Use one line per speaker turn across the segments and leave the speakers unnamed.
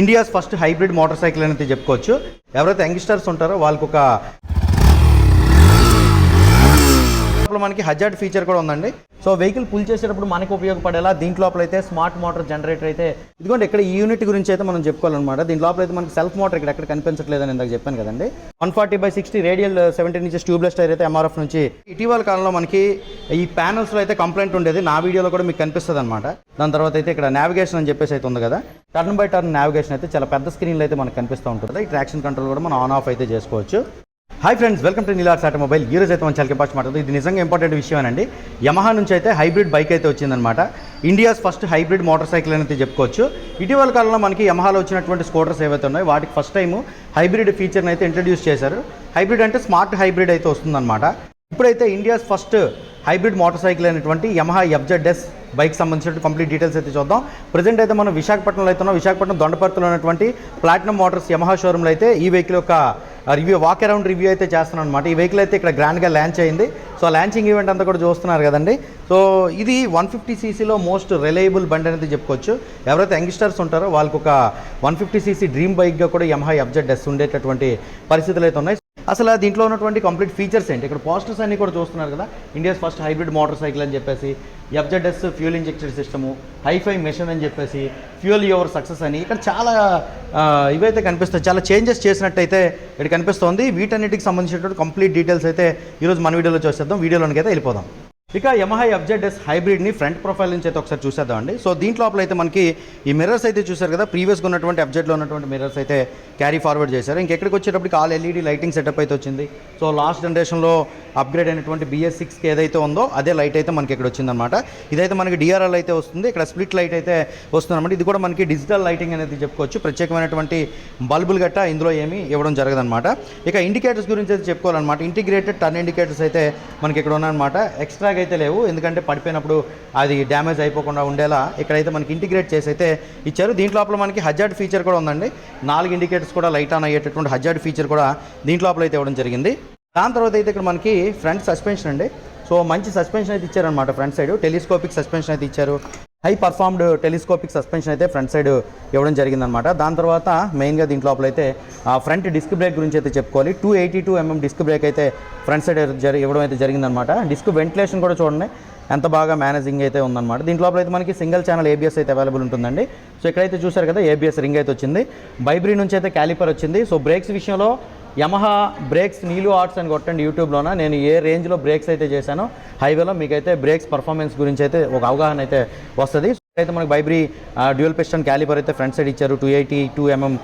India's first hybrid motorcycle అనేది చెప్పుకోవచ్చు. ఎవరైతే యంగ్స్టర్స్ ఉంటారో వాళ్ళకు ఒక మనకి హజార్డ్ ఫీచర్ కూడా ఉందండి. సో వెహికల్ పుల్ చేసేటప్పుడు మనకి ఉపయోగపడేలా దీంట్ లోపల అయితే స్మార్ట్ మోటార్ జనరేటర్ అయితే ఇదిగోండి ఇక్కడ ఈ యూనిట్ గురించి అయితే మనం చెప్పుకోవాలన్నమాట. దీని లోపల అయితే మనకి సెల్ఫ్ మోటార్ ఇక్కడ ఎక్కడ కనిపించట్లేదని ఇందాక చెప్పాను కదండి. One forty by sixty radial seventeen inches tubeless tyre అయితే ఎంఆర్ఎఫ్ నుంచి ఇటీవల కాలంలో మనకి ఈ ప్యానల్స్లో అయితే కంప్లైంట్ ఉండేది. నా వీడియోలో కూడా మీకు కనిపిస్తుంది అనమాట దాని తర్వాత అయితే ఇక్కడ నావిగేషన్ అని చెప్పేసి అయితే ఉంది కదా. టర్న్ బై టర్న్ నావిగేషన్ అయితే చాలా పెద్ద స్క్రీన్లో అయితే మనకు కనిపిస్తూ ఉంటుంది. ఈ ట్రాక్షన్ కంట్రోల్ కూడా మనం ఆన్ ఆఫ్ అయితే చేసుకోవచ్చు. Hi friends welcome to Neelars automobile ఈ రోజు అయితే మన చాలా పాస్ మాట్లాడుతుంది. ఇది నిజంగా ఇంపార్టెంట్ విషయమేనండి. యమహా నుంచి అయితే హైబ్రిడ్ బైక్ అయితే వచ్చిందనమాట India's first hybrid motorcycle అనేది చెప్పుకోవచ్చు. ఇటీవల కాలంలో మనకి యమహాలో వచ్చినటువంటి స్కూటర్స్ ఏవైతే ఉన్నాయో వాటికి ఫస్ట్ టైం హైబ్రిడ్ ఫీచర్ని అయితే ఇంట్రడ్యూస్ చేశారు. హైబ్రిడ్ అంటే స్మార్ట్ హైబ్రిడ్ అయితే వస్తుందన్నమాట. ఇప్పుడైతే India's first hybrid motorcycle అయినటువంటి యమహా ఎఫ్జెడ్ ఎస్ బైక్ సంబంధించిన కంప్లీట్ డీటెయిల్స్ అయితే చూద్దాం. ప్రజెంట్ అయితే మనం విశాఖపట్నంలో అయితే ఉన్నాం. విశాఖపట్నం దొండపర్తిలో ఉన్నటువంటి ప్లాటినం మోటార్స్ యమహా షోరూంలో అయితే ఈ వెహికల్ యొక్క రివ్యూ వాక్ అరౌండ్ రివ్యూ అయితే చేస్తున్నాను అనమాట ఈ వెహికల్ అయితే ఇక్కడ గ్రాండ్గా లాంచ్ అయింది. సో లాంచింగ్ ఈవెంట్ అంతా కూడా చూస్తున్నారు కదండి. సో ఇది వన్ ఫిఫ్టీ సీసీలో మోస్ట్ రిలయబుల్ బండి అనేది చెప్పుకోవచ్చు. ఎవరైతే యంగ్స్టర్స్ ఉంటారో వాళ్ళకి ఒక వన్ ఫిఫ్టీ సీసీ డ్రీమ్ బైక్గా కూడా యమహా ఎఫ్జెడ్ ఎస్ ఉండేటటువంటి పరిస్థితులు అయితే ఉన్నాయి. అసలు దీంట్లో ఉన్నటువంటి కంప్లీట్ ఫీచర్స్ ఏంటి? ఇక్కడ పోస్టర్స్ అన్ని కూడా చూస్తున్నారు కదా? India's first hybrid motorcycle అని చెప్పేసి FZS fuel injected system hi fi machine అని చెప్పేసి ఫ్యూల్ యువర్ సక్సెస్ అని. ఇక్కడ చాలా ఇవైతే కనిపిస్తాయి. చాలా చేంజెస్ చేసినట్టయితే ఇక్కడ కనిపిస్తోంది. వీటన్నిటికి సంబంధించినటువంటి కంప్లీట్ డీటెయిల్స్ అయితే ఈరోజు మన వీడియోలో చూసేద్దాం. వీడియోలోనికి అయితే వెళ్ళిపోదాం. ఇక యమహా ఎఫ్జెడ్ఎస్ హైబ్రిడ్ని ఫ్రంట్ ప్రొఫైల్ నుంచి అయితే ఒకసారి చూసేద్దాం అండి. సో దీంట్లో లోపల అయితే మనకి ఈ మిర్రర్స్ అయితే చూసారు కదా ప్రీవియస్గా ఉన్నటువంటి ఎఫ్జెడ్లో ఉన్నటువంటి మిర్రర్స్ అయితే క్యారీ ఫార్వర్డ్ చేశారు. ఇంకెక్కడికి వచ్చేటప్పటికి ఆల్ ఎల్ఈడి లైటింగ్ సెటప్ అయితే వచ్చింది. సో లాస్ట్ జనరేషన్లో అప్గ్రేడ్ అయినటువంటి బిఎస్ సిక్స్కి ఏదైతే ఉందో అదే లైట్ అయితే మనకి ఇక్కడ వచ్చిందనమాట ఇదైతే మనకి డిఆర్ఎల్ అయితే వస్తుంది. ఇక్కడ స్ప్లిట్ లైట్ అయితే వస్తుందన్నమాట. ఇది కూడా మనకి డిజిటల్ లైటింగ్ అనేది చెప్పుకోవచ్చు. ప్రత్యేకమైనటువంటి బల్బులు గట్ట ఇందులో ఏమీ ఇవ్వడం జరగదనమాట ఇక ఇండికేటర్స్ గురించి అయితే చెప్పుకోవాలన్నమాట. ఇంటిగ్రేటెడ్ టర్న్ ఇండికేటర్స్ అయితే మనకి ఇక్కడ ఉన్నాయన్నమాట. ఎక్స్ట్రా అయితే లేవు ఎందుకంటే పడిపోయినప్పుడు అది డ్యామేజ్ అయిపోకుండా ఉండేలా ఇక్కడైతే మనకి ఇంటిగ్రేట్ చేసి అయితే ఇచ్చారు. దీంట్లో లోపల మనకి హజార్డ్ ఫీచర్ కూడా ఉందండి. నాలుగు ఇండికేటర్స్ కూడా లైట్ ఆన్ అయ్యేటటువంటి హజార్డ్ ఫీచర్ కూడా దీంట్లో లోపల అయితే ఇవ్వడం జరిగింది. దాని తర్వాత అయితే ఇక్కడ మనకి ఫ్రంట్ సస్పెన్షన్ అండి. సో మంచి సస్పెన్షన్ అయితే ఇచ్చారనమాట ఫ్రంట్ సైడ్. టెలిస్కోపిక్ సస్పెన్షన్ అయితే ఇచ్చారు. హై పర్ఫార్మ్డ్ టెలిస్కోపిక్ సస్పెన్షన్ అయితే ఫ్రంట్ సైడ్ ఇవ్వడం జరిగిందనమాట దాని తర్వాత మెయిన్గా దీంట్లో లోపల అయితే ఫ్రంట్ డిస్క్ బ్రేక్ గురించి అయితే చెప్పుకోవాలి. Two eighty two MM disc brake అయితే ఫ్రంట్ సైడ్ జరి ఇవ్వడం అయితే జరిగిందనమాట డిస్క్ వెంటిలేషన్ కూడా చూడండి ఎంత బాగా మేనేజింగ్ అయితే ఉందన్నమాట. దీంట్లో లోపల అయితే మనకి సింగిల్ ఛానల్ ఏబిఎస్ అయితే అవైలబుల్ ఉంటుందండి. సో ఇక్కడైతే చూసారు కదా ఏబిఎస్ రింగ్ అయితే వచ్చింది. బైబ్రీ నుంచి అయితే క్యాలిపర్ వచ్చింది. సో బ్రేక్స్ విషయంలో యమహా బ్రేక్స్ నీలు ఆర్ట్స్ అని కొట్టండి యూట్యూబ్లోన. నేను ఏ రేంజ్లో బ్రేక్స్ అయితే చేశానో హైవేలో మీకైతే బ్రేక్స్ పర్ఫార్మెన్స్ గురించి అయితే ఒక అవగాహన అయితే వస్తుంది. అయితే మనకు బైబ్రీ డ్యూయల్ పిస్టన్ క్యాలిపర్ అయితే ఫ్రంట్ సైడ్ ఇచ్చారు two eighty two MM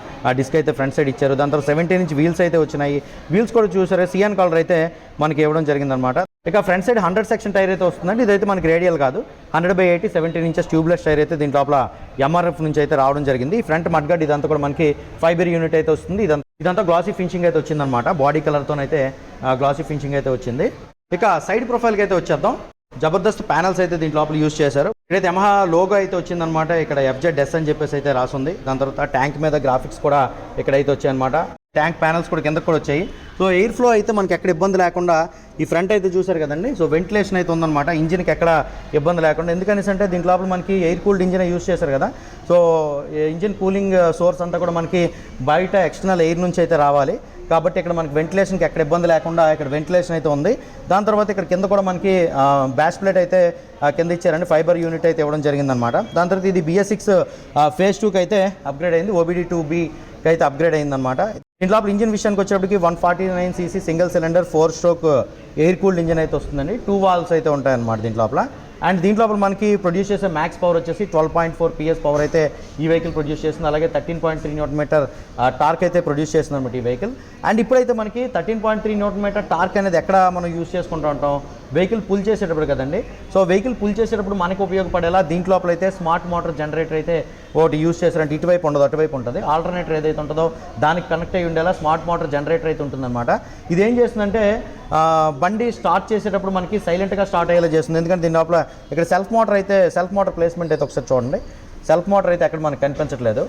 disc అయితే ఫ్రంట్ సైడ్ ఇచ్చారు. దాని తర్వాత సెవెంటీన్ ఇంచ్ వీల్స్ అయితే వచ్చినాయి. వీల్స్ కూడా చూసారు? సిఎన్ కలర్ అయితే మనకి ఇవ్వడం జరిగిందనమాట ఇక front side hundred section tyre అయితే వస్తుందండి. ఇదైతే మనకి రేడియల్ కాదు. Hundred by eighty seventeen inches tubeless tyre అయితే దీని లోపల ఎంఆర్ఎఫ్ నుంచి అయితే రావడం జరిగింది. ఈ ఫ్రంట్ మడ్గడ్ ఇదంతా కూడా మనకి ఫైబర్ యూనిట్ అయితే వస్తుంది. ఇదంతా ఇదంతా గ్లాసీ ఫినిషింగ్ అయితే వచ్చిందనమాట బాడీ కలర్తోనైతే గ్లాసీ ఫినిషింగ్ అయితే వచ్చింది. ఇక సైడ్ ప్రొఫైల్కి అయితే వచ్చేద్దాం. జబర్దస్త్ ప్యానల్స్ అయితే దీని లోపల యూస్ చేశారు. ఇక్కడైతే యమహా లోగో అయితే వచ్చిందనమాట ఇక్కడ ఎఫ్జెడ్ ఎస్ అని చెప్పేసి అయితే రాసుంది. దాని తర్వాత ట్యాంక్ మీద గ్రాఫిక్స్ కూడా ఇక్కడైతే వచ్చాయన్నమాట. ట్యాంక్ ప్యానల్స్ కూడా కిందకు కూడా వచ్చాయి. సో ఎయిర్ ఫ్లో అయితే మనకి ఎక్కడ ఇబ్బంది లేకుండా ఈ ఫ్రంట్ అయితే చూసారు కదండి. సో వెంటిలేషన్ అయితే ఉందన్నమాట. ఇంజిన్కి ఎక్కడ ఇబ్బంది లేకుండా. ఎందుకనేసి అంటే దీని లోపల మనకి ఎయిర్ కూల్డ్ ఇంజిన్ యూస్ చేశారు కదా. సో ఇంజిన్ కూలింగ్ సోర్స్ అంతా కూడా మనకి బయట ఎక్స్టర్నల్ ఎయిర్ నుంచి అయితే రావాలి. కాబట్టి ఇక్కడ మనకి వెంటిలేషన్కి ఎక్కడ ఇబ్బంది లేకుండా ఇక్కడ వెంటిలేషన్ అయితే ఉంది. దాని తర్వాత ఇక్కడ కింద కూడా మనకి బ్యాష్ ప్లేట్ అయితే కింద ఇచ్చారండి. ఫైబర్ యూనిట్ అయితే ఇవ్వడం జరిగిందనమాట దాని తర్వాత ఇది బిఎస్ సిక్స్ ఫేజ్ టూకి అయితే అప్గ్రేడ్ అయింది. ఓబిడి టూ బీకి అయితే అప్గ్రేడ్ అయిందనమాట దీంట్లో ఇంజిన్ విషయానికి వచ్చేటప్పటికి one forty nine CC single cylinder four stroke air cooled engine అయితే వస్తుందండి. టూ వాల్స్ అయితే ఉంటాయన్నమాట దీంట్లో లోపల అండ్ దీంట్లో మనకి ప్రొడ్యూస్ చేసే మ్యాక్స్ పవర్ వచ్చేసి twelve point four PS power అయితే ఈ వెహికల్ ప్రొడ్యూస్ చేస్తుంది. అలాగే thirteen point three newton metre torque అయితే ప్రొడ్యూస్ చేస్తుంది అనమాట ఈ వెహికల్ అండ్ ఇప్పుడైతే మనకి thirteen point three newton metre torque అనేది ఎక్కడ మనం యూస్ చేసుకుంటూ ఉంటాం? వెహికల్ పుల్ చేసేటప్పుడు కదండి. సో వెహికల్ పుల్ చేసేటప్పుడు మనకి ఉపయోగపడేలా దీంట్లో అయితే స్మార్ట్ మోటార్ జనరేటర్ అయితే ఒకటి యూస్ చేశారంటే ఇటువైపు ఉండదు అటువైపు ఉంటుంది. ఆల్టర్నేటర్ ఏదైతే ఉంటుందో దానికి కనెక్ట్ అయ్యి ఉండేలా స్మార్ట్ మోటార్ జనరేటర్ అయితే ఉంటుందన్నమాట. ఇది ఏం చేస్తుందంటే బండి స్టార్ట్ చేసేటప్పుడు మనకి సైలెంట్గా స్టార్ట్ అయ్యేలా చేస్తుంది. ఎందుకంటే దీని లోపల ఇక్కడ సెల్ఫ్ మోటార్ అయితే సెల్ఫ్ మోటార్ ప్లేస్మెంట్ అయితే ఒకసారి చూడండి. సెల్ఫ్ మోటార్ అయితే అక్కడ మనకి కనిపించట్లేదు.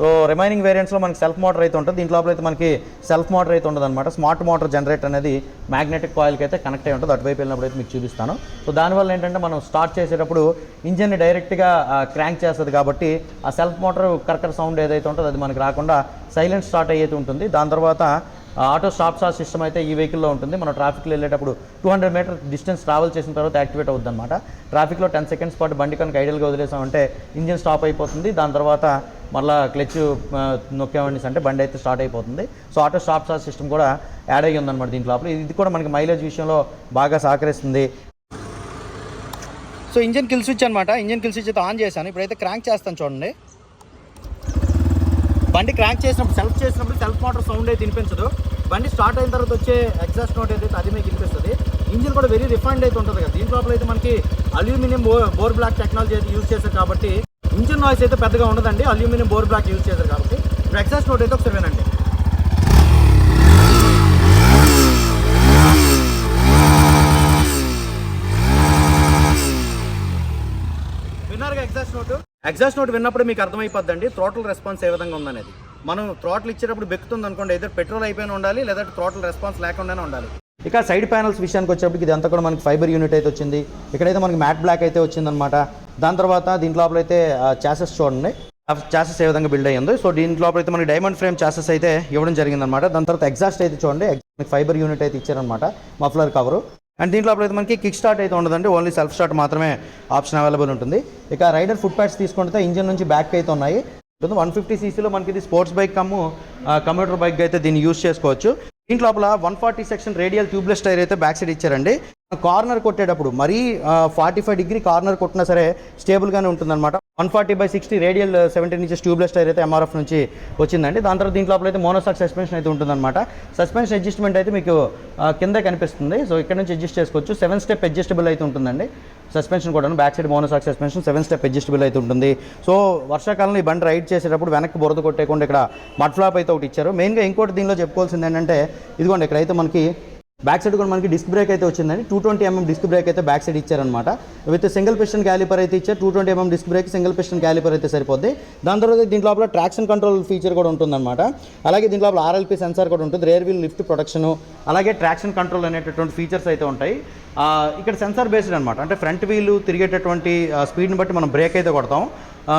సో రిమైనింగ్ వేరియంట్స్లో మనకి సెల్ఫ్ మోటార్ అయితే ఉంటుంది. దీంట్లో అయితే మనకి సెల్ఫ్ మోటార్ అయితే ఉండదు అనమాట స్మార్ట్ మోటార్ జనరేటర్ అనేది మ్యాగ్నెటిక్ కాయిల్కి అయితే కనెక్ట్ అయి ఉంటుంది. అటువైపు వెళ్ళినప్పుడు అయితే మీకు చూపిస్తాను. సో దానివల్ల ఏంటంటే మనం స్టార్ట్ చేసేటప్పుడు ఇంజిన్ని డైరెక్ట్గా క్రాంక్ చేస్తుంది కాబట్టి ఆ సెల్ఫ్ మోటార్ కరెక్ట్ సౌండ్ ఏదైతే ఉంటుందో అది మనకి రాకుండా సైలెంట్ స్టార్ట్ అయ్యేది ఉంటుంది. దాని తర్వాత ఆటో స్టాప్ స్టార్ సిస్టమ్ అయితే ఈ వెహికల్లో ఉంటుంది. మనం ట్రాఫిక్లో వెళ్ళేటప్పుడు two hundred metre distance travel చేసిన తర్వాత యాక్టివేట్ అవుతుంది అనమాట ట్రాఫిక్లో టెన్ సెకండ్స్ పాటు బండి కనుక ఐడియల్గా వదిలేసామంటే ఇంజిన్ స్టాప్ అయిపోతుంది. దాని తర్వాత మళ్ళీ క్లచ్ నొక్కామని అంటే బండి అయితే స్టార్ట్ అయిపోతుంది. So auto stop start system కూడా యాడ్ అయ్యి ఉందన్నమాట దీంట్లో లోపల. ఇది కూడా మనకి మైలేజ్ విషయంలో బాగా సహకరిస్తుంది. సో ఇంజిన్ కిల్ స్విచ్ అనమాట ఇంజిన్ కిల్ స్విచ్ అయితే ఆన్ చేశాను. ఇప్పుడైతే క్రాంక్ చేస్తాను చూడండి. బండి క్రాంక్ చేసినప్పుడు సెల్ఫ్ చేసినప్పుడు సెల్ఫ్ మోటార్ సౌండ్ అయితే వినిపించదు. బండి స్టార్ట్ అయిన తర్వాత వచ్చే ఎగ్జాస్ట్ నోట్ ఏదైతే అది మీకు వినిపిస్తుంది. ఇంజిన్ కూడా వెరీ రిఫైన్డ్ అయితే ఉంటుంది కదా. దీంట్లో అయితే మనకి aluminium bore bore block technology అయితే యూజ్ చేశారు కాబట్టి ఇంజిన్ నాయిస్ అయితే పెద్దగా ఉండదండి. అల్యూమినియం బోర్ బ్లాక్ యూజ్ చేశారు కాబట్టి. ఇప్పుడు ఎగ్జాస్ట్ నోట్ అయితే ఒకసారి వినండి విన్నారుగా ఎగ్జాస్ట్ నోట్ ఎగ్జాస్ట్ నోట్ విన్నప్పుడు మీకు అర్థమైపోద్దండి. థ్రోటల్ రెస్పాన్స్ ఏ విధంగా ఉందనేది. మనం థ్రోటల్ ఇచ్చేటప్పుడు బెక్కుతుంది అనుకోండి. అయితే పెట్రోల్ అయిపోయినా ఉండాలి లేదా థ్రోటల్ రెస్పాన్స్ లేకుండానే ఉండాలి. ఇక సైడ్ ప్యానల్స్ విషయానికి వచ్చేప్పటికి ఇది అంతా కూడా మనకి ఫైబర్ యూనిట్ అయితే వచ్చింది. ఇక్కడైతే మనకి మ్యాట్ బ్లాక్ అయితే వచ్చిందనమాట దాని తర్వాత దీంట్లో లోపల అయితే చాసెస్ చూడండి. చాసెస్ ఏ విధంగా బిల్డ్ అయ్యిందో. సో దీంట్లో లోపల అయితే మనకి డైమండ్ ఫ్రేమ్ చాసెస్ అయితే ఇవ్వడం జరిగిందనమాట దాని తర్వాత ఎగ్జాస్ట్ అయితే చూడండి. ఫైబర్ యూనిట్ అయితే ఇచ్చారనమాట మఫ్లర్ కవరు అండ్ దీంట్లో అయితే మనకి కిక్ స్టార్ట్ అయితే ఉండదండి. ఓన్లీ సెల్ఫ్ స్టార్ట్ మాత్రమే ఆప్షన్ అవైలబుల్ ఉంటుంది. ఇక రైడర్ ఫుట్ ప్యాడ్స్ తీసుకుంటే ఇంజిన్ నుంచి బ్యాక్ అయితే ఉన్నాయి. వన్ ఫిఫ్టీ సీసీలో మనకి ఇది sports bike cum commuter bike అయితే దీన్ని యూస్ చేసుకోవచ్చు. దీంట్లో లోపల one forty section radial tubeless tyre అయితే బ్యాక్ సైడ్ ఇచ్చారండి. కార్నర్ కొట్టేటప్పుడు మరీ ఫార్టీ ఫైవ్ డిగ్రీ కార్నర్ కొట్టినా సరే స్టేబుల్గానే ఉంటుందన్నమాట. One forty by sixty radial uh, seventeen inches tubeless tyre అయితే ఎంఆర్ఎఫ్ నుంచి వచ్చిందండి. దాని తర్వాత దీంట్లో అయితే మోనోసాక్ సస్పెన్షన్ అయితే ఉంటుందన్నమాట. సస్పెన్షన్ అడ్జస్ట్మెంట్ అయితే మీకు uh, కింద కనిపిస్తుంది. సో ఇక్కడ నుంచి అడ్జస్ట్ చేసుకోవచ్చు. సెవెన్ స్టెప్ అడ్జస్టబుల్ అయితే ఉంటుందండి. సస్పెన్షన్ కూడా back side monoshock suspension seven step adjustable అయితే ఉంటుంది. సో వర్షాకాలంలో ఈ బండి రైడ్ చేసేటప్పుడు వెనక్కి బురద కొట్టేయకుండా ఇక్కడ మడ్ ఫ్లాప్ అయితే ఒకటి ఇచ్చారు. మెయిన్గా ఇంకోటి దీనిలో చెప్పుకోవాల్సింది ఏంటంటే ఇదిగోండి ఇక్కడైతే మనకి బ్యాక్ సైడ్ కూడా మనకి డిస్క్ బ్రేక్ అయితే వచ్చిందండి. Two twenty MM disc brake అయితే బ్యాక్ సైడ్ ఇచ్చారనమాట విత్ సింగిల్ పిస్టన్ క్యాలిపర్ అయితే ఇచ్చారు. Two twenty MM disc brake single piston caliper అయితే సరిపోద్ది. దాని తర్వాత దీని లోపల ట్రాక్షన్ కంట్రోల్ ఫీచర్ కూడా ఉంటుందన్నమాట. అలాగే దీని లోపల ఆర్ఎల్పి సెన్సార్ కూడా ఉంటుంది. రేర్ వీల్ లిఫ్ట్ ప్రొటెక్షన్ అలాగే ట్రాక్షన్ కంట్రోల్ అనేటటువంటి ఫీచర్స్ అయితే ఉంటాయి. ఇక్కడ సెన్సార్ బేస్డ్ అనమాట అంటే ఫ్రంట్ వీల్ తిరిగేటటువంటి స్పీడ్ని బట్టి మనం బ్రేక్ అయితే కొడతాం.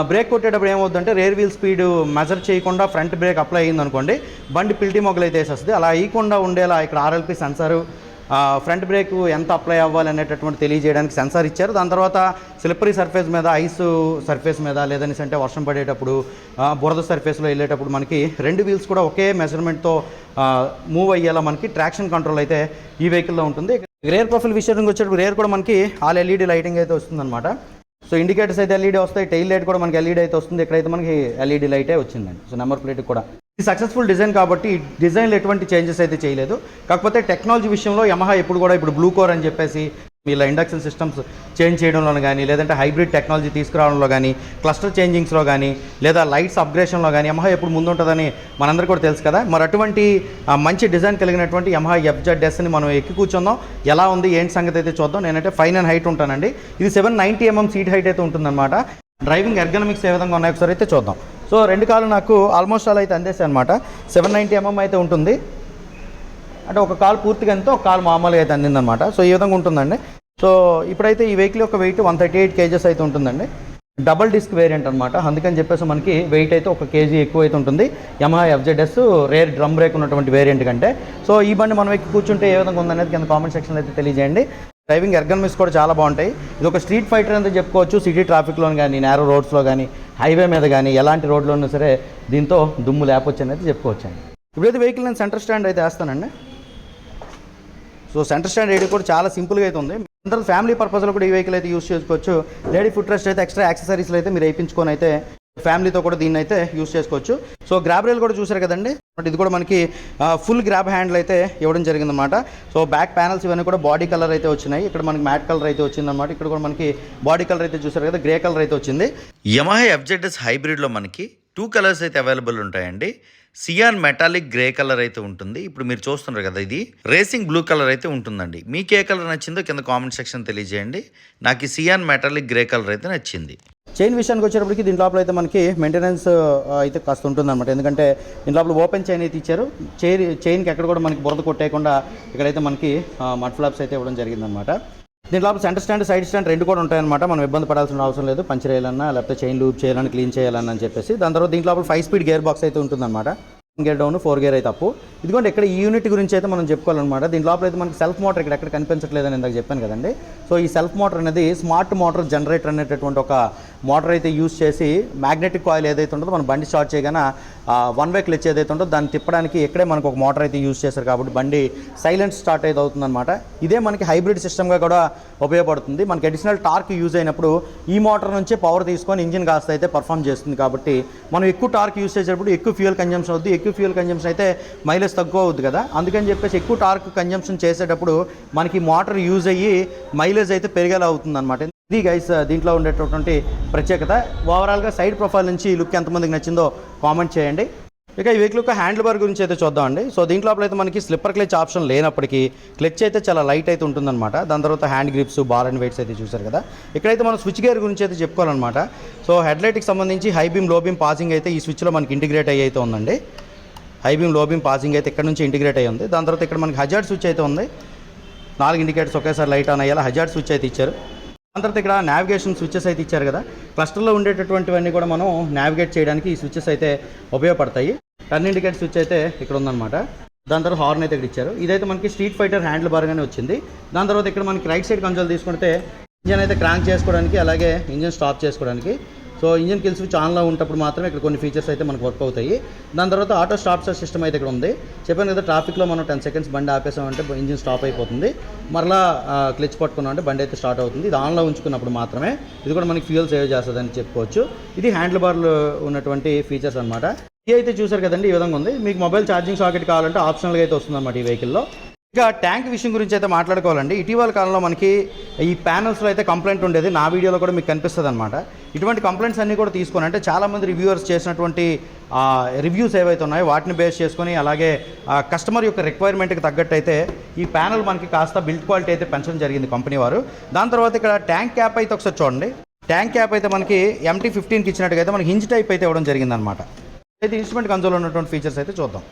బ్రేక్ కొట్టేటప్పుడు ఏమవుతుందంటే రేర్ వీల్ స్పీడ్ మెజర్ చేయకుండా ఫ్రంట్ బ్రేక్ అప్లై అయింది అనుకోండి బండి పిల్టీ మొగలైతే అయితే వేసేస్తుంది. అలా అయ్యకుండా ఉండేలా ఇక్కడ ఆర్ఎల్పి సెన్సారు ఫ్రంట్ బ్రేక్ ఎంత అప్లై అవ్వాలి అనేటటువంటి తెలియజేయడానికి సెన్సార్ ఇచ్చారు. దాని తర్వాత స్లిప్పరీ సర్ఫేస్ మీద ఐస్ సర్ఫేస్ మీద లేదనేసి అంటే వర్షం పడేటప్పుడు బురద సర్ఫేస్లో వెళ్ళేటప్పుడు మనకి రెండు వీల్స్ కూడా ఒకే మెజర్మెంట్తో మూవ్ అయ్యేలా మనకి ట్రాక్షన్ కంట్రోల్ అయితే ఈ వెహికల్లో ఉంటుంది. రేర్ ప్రొఫైల్ విషయానికి వచ్చేటప్పుడు రేర్ కూడా మనకి ఆల్ ఎల్ఈడి లైటింగ్ అయితే వస్తుందన్నమాట. సో ఇండికేటర్స్ అయితే ఎల్ఈడి వస్తాయి టైల్ లైట్ కూడా మనకి ఎల్ఈడి అయితే వస్తుంది. ఇక్కడైతే మనకి ఎల్ఈడి లైటే వచ్చిందండి. సో నెంబర్ ప్లేట్ కూడా. ఇది సక్సెస్ఫుల్ డిజైన్ కాబట్టి డిజైన్లో ఎటువంటి చేంజెస్ అయితే చేయలేదు. కాకపోతే టెక్నాలజీ విషయంలో యమహా ఎప్పుడు కూడా ఇప్పుడు బ్లూ కోర్ అని చెప్పేసి ఇలా ఇండక్షన్ సిస్టమ్స్ చేంజ్ చేయడంలో కానీ లేదంటే హైబ్రిడ్ టెక్నాలజీ తీసుకురావడంలో కానీ క్లస్టర్ చేంజింగ్స్లో కానీ లేదా లైట్స్ అప్గ్రేషన్లో కానీ యమహా ఎప్పుడు ముందుంటుందని మనందరికీ కూడా తెలుసు కదా. మరి అటువంటి మంచి డిజైన్ కలిగినటువంటి యమహా ఎఫ్జెడ్ ఎస్ని మనం ఎక్కి కూర్చుందాం. ఎలా ఉంది ఏంటి సంగతి అయితే చూద్దాం. నేనైతే ఫైవ్ అండ్ హైట్ ఉంటానండి. ఇది seven ninety MM seat height అయితే ఉంటుందన్నమాట. డ్రైవింగ్ ఎర్గనమిక్స్ ఏ విధంగా ఉన్నాయి ఒకసారి అయితే చూద్దాం. సో రెండు కాళ్ళు నాకు ఆల్మోస్ట్ అలా అయితే అందేసాయి అనమాట సెవెన్ నైంటీ ఎంఎం అయితే ఉంటుంది. అంటే ఒక కాల్ పూర్తిగా ఎంతో ఒక కాల్ మామూలుగా అయితే అందిందనమాట. సో ఈ విధంగా ఉంటుందండి. సో ఇప్పుడైతే ఈ వెహికల్ యొక్క weight one thirty eight kgs అయితే ఉంటుందండి. డబల్ డిస్క్ వేరియంట్ అనమాట. అందుకని చెప్పేసి మనకి వెయిట్ అయితే ఒక కేజీ ఎక్కువ అయితే ఉంటుంది. Yamaha FZS rear drum brake ఉన్నటువంటి వేరియంట్ కంటే. సో ఈ బండి మనం ఎక్కి కూర్చుంటే ఏ విధంగా ఉందనేది కింద కామెంట్ సెక్షన్లో అయితే తెలియజేయండి. డ్రైవింగ్ ఎర్గనమిక్స్ కూడా చాలా బాగుంటాయి. ఇది ఒక స్ట్రీట్ ఫైటర్ అంతా చెప్పుకోవచ్చు. సిటీ ట్రాఫిక్లో కానీ నేరో రోడ్స్లో కానీ హైవే మీద కానీ ఎలాంటి రోడ్లో ఉన్నా సరే దీంతో దుమ్ము లేపొచ్చు అనేది చెప్పుకోవచ్చు అండి ఇప్పుడైతే వెహికల్ నేను సెంటర్ స్టాండ్ అయితే వేస్తానండి. సో సెంటర్ స్టాండ్ ఏరియా కూడా చాలా సింపుల్గా అయితే ఉంది. అందరూ ఫ్యామిలీ పర్పస్లో కూడా ఈ వెహికల్ అయితే యూస్ చేసుకోవచ్చు. లేడీ ఫుట్ రెస్ట్ అయితే ఎక్స్ట్రా యాక్సెసరీస్లు అయితే మీరు వేయించుకొని అయితే ఫ్యామిలీతో కూడా దీన్ని అయితే యూస్ చేసుకోవచ్చు. సో గ్రాబ్ రైల్ కూడా చూసారు కదండి? ఇది కూడా మనకి ఫుల్ గ్రాబ్ హ్యాండిల్ అయితే ఇవ్వడం జరిగిందనమాట సో బ్యాక్ ప్యానల్స్ ఇవన్నీ కూడా బాడీ కలర్ అయితే వచ్చినాయి. ఇక్కడ మనకి మ్యాట్ కలర్ అయితే వచ్చిందనమాట ఇక్కడ కూడా మనకి బాడీ కలర్ అయితే చూసారు కదా గ్రే కలర్ అయితే వచ్చింది.
యమహా ఎఫ్జెడ్ఎస్ హైబ్రిడ్లో మనకి టూ కలర్స్ అయితే అవైలబుల్ ఉంటాయండి. సియాన్ మెటాలిక్ గ్రే కలర్ అయితే ఉంటుంది. ఇప్పుడు మీరు చూస్తున్నారు కదా ఇది. రేసింగ్ బ్లూ కలర్ అయితే ఉంటుందండి. మీకు ఏ కలర్ నచ్చిందో కింద కామెంట్ సెక్షన్ తెలియజేయండి. నాకు ఈ సియాన్ మెటాలిక్ గ్రే కలర్ అయితే నచ్చింది.
చైన్ విషయానికి వచ్చేటప్పటికి దీని లోపల అయితే మనకి మెయింటెనెన్స్ అయితే కాస్త ఉంటుంది అనమాట ఎందుకంటే దీని లోపల ఓపెన్ చైన్ అయితే ఇచ్చారు. చైన్ చైన్కి ఎక్కడ కూడా మనకి బురద కొట్టేయకుండా ఇక్కడైతే మనకి మడ్ ఫ్లాప్స్ అయితే ఇవ్వడం జరిగిందనమాట దీంట్లో సెంటర్ స్టాండ్ సైడ్ స్టాండ్ రెండు కూడా ఉంటాయన్నమాట. మనం ఇబ్బంది పడాల్సిన అవసరం లేదు. పంచర్ వేయాలన్నా లేకపోతే చైన్ లూప్ చేయాలని క్లీన్ చేయాలన్నా అని చెప్పేసి. దాని తర్వాత దీంట్లో ఫైవ్ స్పీడ్ గేర్ బాక్స్ అయితే ఉంటుందన్నమాట. గేర్ డౌన్ ఫోర్ గేర్ అయితే అప్పు ఇదిగోండి ఇక్కడ ఈ యూనిట్ గురించి అయితే మనం చెప్పుకోవాలన్నమాట. దీని లోపల అయితే మనకి సెల్ఫ్ మోటార్ ఇక్కడ ఎక్కడ కనిపించట్లేదని ఇందాక చెప్పాను కదండి. సో ఈ సెల్ఫ్ మోటార్ అనేది స్మార్ట్ మోటార్ జనరేటర్ అనేటటువంటి ఒక మోటార్ అయితే యూస్ చేసి మ్యాగ్నెటిక్ కాయిల్ ఏదైతే ఉంటుందో మనం బండి స్టార్ట్ చేయగానే వన్ వే క్లిచ్ ఏదైతే ఉంటుందో దాన్ని తిప్పడానికి ఇక్కడే మనకు ఒక మోటార్ అయితే యూస్ చేశారు కాబట్టి బండి సైలెంట్ స్టార్ట్ అయితే అవుతుందన్నమాట. ఇదే మనకి హైబ్రిడ్ సిస్టమ్గా కూడా ఉపయోగపడుతుంది. మనకి అడిషనల్ టార్క్ యూజ్ అయినప్పుడు ఈ మోటార్ నుంచే పవర్ తీసుకొని ఇంజిన్ కాస్త అయితే పర్ఫామ్ చేస్తుంది కాబట్టి మనం ఎక్కువ టార్క్ యూజ్ చేసేటప్పుడు ఎక్కువ ఫ్యూయల్ కన్జంప్షన్ అవుద్ది. ఎక్కువ ఫ్యూయల్ కన్జంప్షన్ అయితే మైలేజ్ తక్కువ అవుద్ది కదా. అందుకని చెప్పేసి ఎక్కువ టార్క్ కన్జంప్షన్ చేసేటప్పుడు మనకి మోటార్ యూజ్ అయ్యి మైలేజ్ అయితే పెరిగేలా అవుతుందన్నమాట. ఇది గైస్ దీంట్లో ఉండేటటువంటి ప్రత్యేకత. ఓవరాల్గా సైడ్ ప్రొఫైల్ నుంచి లుక్ ఎంతమందికి నచ్చిందో కామెంట్ చేయండి. ఇక ఈ వెహికల్ యొక్క హ్యాండిల్ బార్ గురించి అయితే చూద్దామండి. సో దీంట్లో అయితే మనకి స్లిప్పర్ క్లచ్ ఆప్షన్ లేనప్పటికీ క్లచ్ అయితే చాలా లైట్ అయితే ఉంటుందన్నమాట. దాని తర్వాత hand grips bar and weights అయితే చూసారు కదా. ఇక్కడైతే మనం స్విచ్ గేర్ గురించి అయితే చెప్పుకోవాలన్నమాట. సో హెడ్ లైట్కి సంబంధించి హై బీమ్లో బీమ్ పాసింగ్ అయితే ఈ స్విచ్లో మనకి ఇంటిగ్రేట్ అయ్యి అయితే ఉందండి. హై బీమ్లో బీమ్ పాసింగ్ అయితే ఇక్కడ నుంచి ఇంటిగ్రేట్ అయ్యి ఉంది. దాని తర్వాత ఇక్కడ మనకి హజార్డ్ స్విచ్ అయితే ఉంది. నాలుగు ఇండికేటర్స్ ఒకేసారి లైట్ ఆన్ అయ్యేలా హజార్డ్ స్విచ్ అయితే ఇచ్చారు. తర్వాత ఇక్కడ నావిగేషన్ స్విచ్చెస్ అయితే ఇచ్చారు కదా. క్లస్టర్లో ఉండేటటువంటివన్నీ కూడా మనం నావిగేట్ చేయడానికి ఈ స్విచ్చెస్ అయితే ఉపయోగపడతాయి. టర్న్ ఇండికేట్ స్విచ్ అయితే ఇక్కడ ఉందన్నమాట. దాని తర్వాత హార్న్ అయితే ఇక్కడ ఇచ్చారు. ఇదైతే మనకి స్ట్రీట్ ఫైటర్ హ్యాండిల్ బార్గానే వచ్చింది. దాని తర్వాత ఇక్కడ మనకి రైట్ సైడ్ కంట్రోల్ తీసుకుంటే ఇంజన్ అయితే క్రాంక్ చేసుకోవడానికి అలాగే ఇంజన్ స్టాప్ చేసుకోవడానికి సో ఇంజన్ కిల్ స్విచ్ ఆన్లో ఉన్నప్పుడు మాత్రమే ఇక్కడ కొన్ని ఫీచర్స్ అయితే మనకు వర్క్ అవుతాయి. దాని తర్వాత ఆటో స్టాప్ సిస్టమ్ అయితే ఇక్కడ ఉంది. చెప్పాను కదా ట్రాఫిక్లో మనం టెన్ సెకండ్స్ బండి ఆపేసామంటే ఇంజిన్ స్టాప్ అయిపోతుంది. మరలా క్లిచ్ పట్టుకున్నాం అంటే బండి అయితే స్టార్ట్ అవుతుంది. ఇది ఆన్లో ఉంచుకున్నప్పుడు మాత్రమే ఇది కూడా మనకి ఫ్యూయల్ సేవ్ చేస్తుందని చెప్పుకోవచ్చు. ఇది హ్యాండిల్ బార్లో ఉన్నటువంటి ఫీచర్స్ అనమాట ఇది అయితే చూసారు కదండి ఈ విధంగా ఉంది. మీకు మొబైల్ ఛార్జింగ్ సాకెట్ కావాలంటే ఆప్షనల్గా అయితే వస్తుందన్నమాట ఈ వెహికల్లో ఇక ట్యాంక్ విషయం గురించి అయితే మాట్లాడుకోవాలండి. ఇటీవల కాలంలో మనకి ఈ ప్యానల్స్లో అయితే కంప్లైంట్ ఉండేది. నా వీడియోలో కూడా మీకు కనిపిస్తుంది అనమాట ఇటువంటి కంప్లైంట్స్ అన్నీ కూడా తీసుకొని అంటే చాలామంది రివ్యూవర్స్ చేసినటువంటి రివ్యూస్ ఏవైతే ఉన్నాయో వాటిని బేస్ చేసుకొని అలాగే కస్టమర్ యొక్క రిక్వైర్మెంట్కి తగ్గట్టు అయితే ఈ ప్యానల్ మనకి కాస్త బిల్డ్ క్వాలిటీ అయితే పెంచడం జరిగింది కంపెనీ వారు. దాని తర్వాత ఇక్కడ ట్యాంక్ క్యాప్ అయితే ఒకసారి చూడండి. ట్యాంక్ క్యాప్ అయితే మనకి ఎంటీ ఫిఫ్టీన్కి ఇచ్చినట్టుగా అయితే మనకి హింజ్ టైప్ అయితే ఇవ్వడం జరిగిందనమాట అయితే ఇన్స్ట్రుమెంట్ కన్సోల్ ఉన్నటువంటి ఫీచర్స్ అయితే చూద్దాం.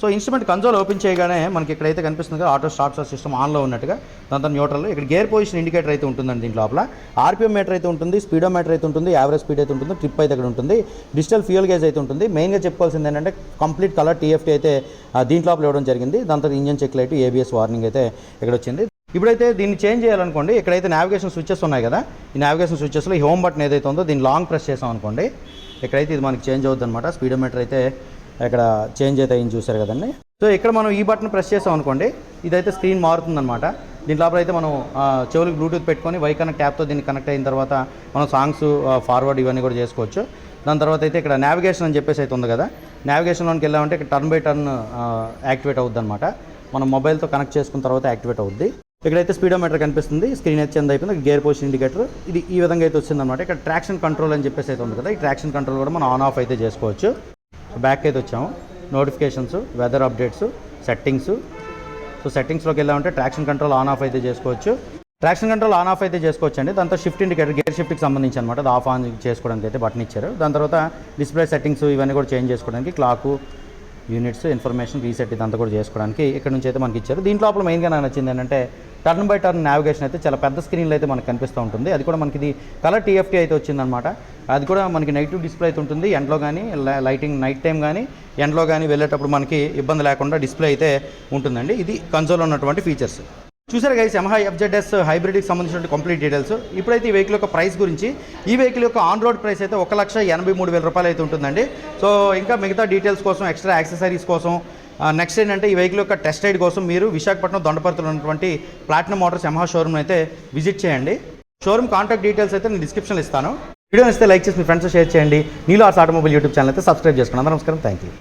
సో ఇన్స్ట్రుమెంట్ కన్సోల్ ఓపెన్ చేయగానే మనకి ఇక్కడైతే కనిపిస్తుంది ఆటో స్టార్ట్ సిస్టమ్ ఆన్లో ఉన్నట్టుగా దాంతో న్యూట్రల్ ఇక్కడ గేర్ పొజిషన్ ఇండికేటర్ అయితే ఉంటుందండి దీని లోపల. ఆర్పిఎం మీటర్ అయితే ఉంటుంది స్పీడో మీటర్ అయితే ఉంటుంది యావరేజ్ స్పీడ్ అయితే ఉంటుంది ట్రిప్ అయితే ఇక్కడ ఉంటుంది డిజిటల్ ఫ్యూయల్ గేజ్ అయితే ఉంటుంది. మెయిన్గా చెప్పుకోవాల్సింది ఏంటంటే కంప్లీట్ కలర్ టీఎఫ్టీ అయితే ఆ, దీంట్లో లోపల ఇవ్వడం జరిగింది. దాంతో engine check light ABS warning అయితే ఇక్కడ వచ్చింది. ఇప్పుడైతే దీన్ని చేంజ్ చేయాలనుకోండి ఇక్కడైతే నావిగేషన్ స్విచ్చెస్ ఉన్నాయి కదా ఈ నావిగేషన్ స్విచ్చెస్లో ఈ హోమ్ బటన్ ఏదైతే ఉందో దీన్ని లాంగ్ ప్రెస్ చేసాం అనుకోండి ఇక్కడైతే ఇది మనకి చేంజ్ అవుతుంది అనమాట స్పీడోమీటర్ అయితే ఇక్కడ చేంజ్ అయితే అయింది చూసారు కదండి. సో ఇక్కడ మనం ఈ బటన్ ప్రెస్ చేసాం అనుకోండి ఇదైతే స్క్రీన్ మారుతుందన్నమాట. దీని లోపల అయితే మనం చెవులకు బ్లూటూత్ పెట్టుకొని వై కనెక్ట్ యాప్తో దీన్ని కనెక్ట్ అయిన తర్వాత మనం సాంగ్స్ ఫార్వర్డ్ ఇవన్నీ కూడా చేసుకోవచ్చు. దాని తర్వాత అయితే ఇక్కడ నావిగేషన్ అని చెప్పేసి అయితే ఉంది కదా. నావిగేషన్లోకి వెళ్ళామంటే ఇక్కడ టర్న్ బై టర్న్ యాక్టివేట్ అవుద్ది అనమాట మనం మొబైల్తో కనెక్ట్ చేసుకున్న తర్వాత యాక్టివేట్ అవుద్ది. ఇక్కడైతే స్పీడోమీటర్ కనిపిస్తుంది. స్క్రీన్ అయితే చెంద అయిపోయింది. గేర్ పొజిషన్ ఇండికేటర్ ఇది ఈ విధంగా అయితే వచ్చిందనమాట ఇక్కడ ట్రాక్షన్ కంట్రోల్ అని చెప్పేసి అయితే ఉంది కదా. ఈ ట్రాక్షన్ కంట్రోల్ కూడా మనం ఆన్ ఆఫ్ అయితే చేసుకోవచ్చు. బ్యాక్ అయితే వచ్చాము? Notifications weather updates settings so సెట్టింగ్స్లోకి వెళ్ళామంటే ట్రాక్షన్ కంట్రోల్ ఆన్ ఆఫ్ అయితే చేసుకోవచ్చు. ట్రాక్షన్ కంట్రోల్ ఆన్ ఆఫ్ అయితే చేసుకోవచ్చు అండి దాంతో షిఫ్ట్ ఇండికేటర్ గేర్ షిఫ్ట్కి సంబంధించి అనమాట అది ఆఫ్ ఆన్ చేసుకోవడానికి అయితే బటన్ ఇచ్చారు. దాని తర్వాత డిస్ప్లే సెట్టింగ్స్ ఇవన్నీ కూడా చేంజ్ చేసుకోవడానికి క్లాకు యూనిట్స్ ఇన్ఫర్మేషన్ రీసెట్ ఇదంతా కూడా చేసుకోవడానికి ఇక్కడ నుంచి అయితే మనకి ఇచ్చారు. దీంట్లో లోపల మెయిన్గా నాకు నచ్చింది ఏంటంటే టర్న్ బై టర్న్ నావిగేషన్ అయితే చాలా పెద్ద స్క్రీన్లో అయితే మనకు కనిపిస్తూ ఉంటుంది. అది కూడా మనకి ఇది కలర్ టీఎఫ్టీ అయితే వచ్చిందనమాట అది కూడా మనకి నెగిటివ్ డిస్ప్లే అయితే ఉంటుంది. ఎండ్లో కానీ లైటింగ్ నైట్ టైం కానీ ఎండ్లో కానీ వెళ్ళేటప్పుడు మనకి ఇబ్బంది లేకుండా డిస్ప్లే అయితే ఉంటుందండి. ఇది కన్సోల్ ఉన్నటువంటి ఫీచర్స్ చూసారు గైస్ యమహా ఎఫ్జెడ్ఎస్ హైబ్రిడ్కి సంబంధించిన కంప్లీట్ డీటెయిల్స్ ఇప్పుడైతే ఈ వెహికల్ యొక్క ప్రైస్ గురించి ఈ వెహికల్ యొక్క ఆన్ రోడ్ ప్రైస్ అయితే ఒక లక్ష ఎనభై మూడు వేల రూపాయలు అయితే ఉంటుందండి. సో ఇంకా మిగతా డీటెయిల్స్ కోసం ఎక్స్ట్రా యాక్సెసరీస్ కోసం నెక్స్ట్ ఏంటంటే ఈ వెహికల్ యొక్క టెస్ట్ రైడ్ కోసం మీరు విశాఖపట్నం దొండపర్తిలో ఉన్నటువంటి ప్లాటినం మోటార్స్ ఎంహా షోరూమ్ అయితే విజిట్ చేయండి. షోరూమ్ కాంటాక్ట్ డీటెయిల్స్ అయితే నేను డిస్క్రిప్షన్లో ఇస్తాను. వీడియో ఇస్తే లైక్ చేసి మీ ఫ్రెండ్స్ షేర్ చేయండి. నీలో ఆర్స్ ఆటోమొబైల్ యూట్యూబ్ ఛానల్ అయితే సబ్స్క్రైబ్ చేసుకోండి నమస్కారం. Thank you